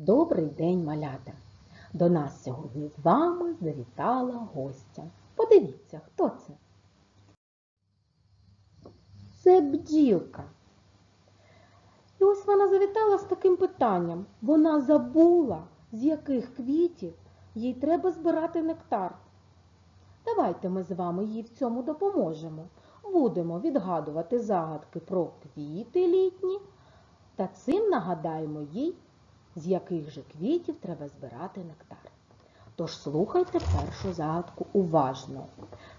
Добрий день, малята! До нас сьогодні з вами завітала гостя. Подивіться, хто це? Це бджілка. І ось вона завітала з таким питанням. Вона забула, з яких квітів їй треба збирати нектар. Давайте ми з вами їй в цьому допоможемо. Будемо відгадувати загадки про квіти літні та цим нагадаємо їй, з яких же квітів треба збирати нектар. Тож слухайте першу загадку уважно.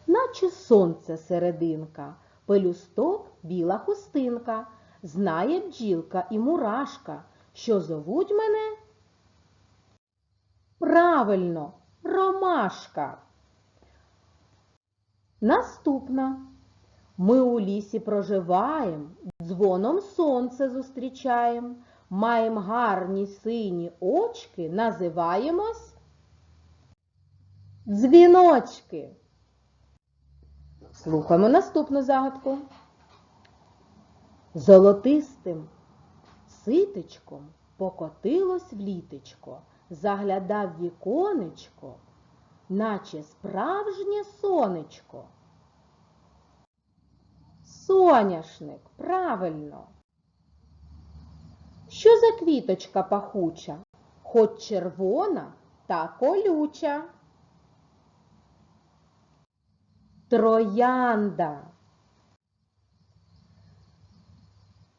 Наче сонце серединка, пелюсток біла хустинка, знає бджілка і мурашка, що зовуть мене? Правильно, ромашка. Наступна. Ми у лісі проживаєм, дзвоном сонце зустрічаєм, маєм гарні сині очки, називаємось дзвіночки. Слухаємо наступну загадку. Золотистим ситечком покотилось в літечко, заглядав віконечко, наче справжнє сонечко. Соняшник, правильно. Що за квіточка пахуча? Хоч червона та колюча. Троянда.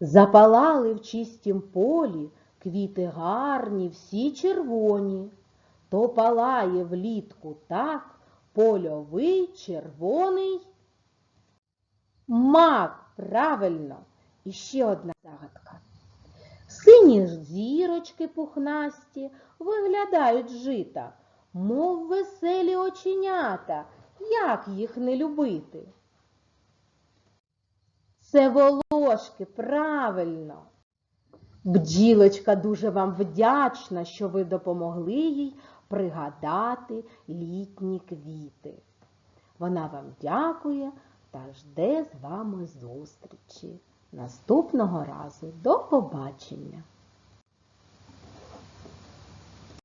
Запалали в чистім полі квіти гарні, всі червоні. То палає влітку так польовий червоний Мак, правильно. І ще одна загадка. Сині ж зірочки пухнасті виглядають жита, мов веселі оченята, як їх не любити? Це волошки, правильно. Бджілочка дуже вам вдячна, що ви допомогли їй пригадати літні квіти. Вона вам дякує та жде з вами зустрічі. Наступного разу до побачення!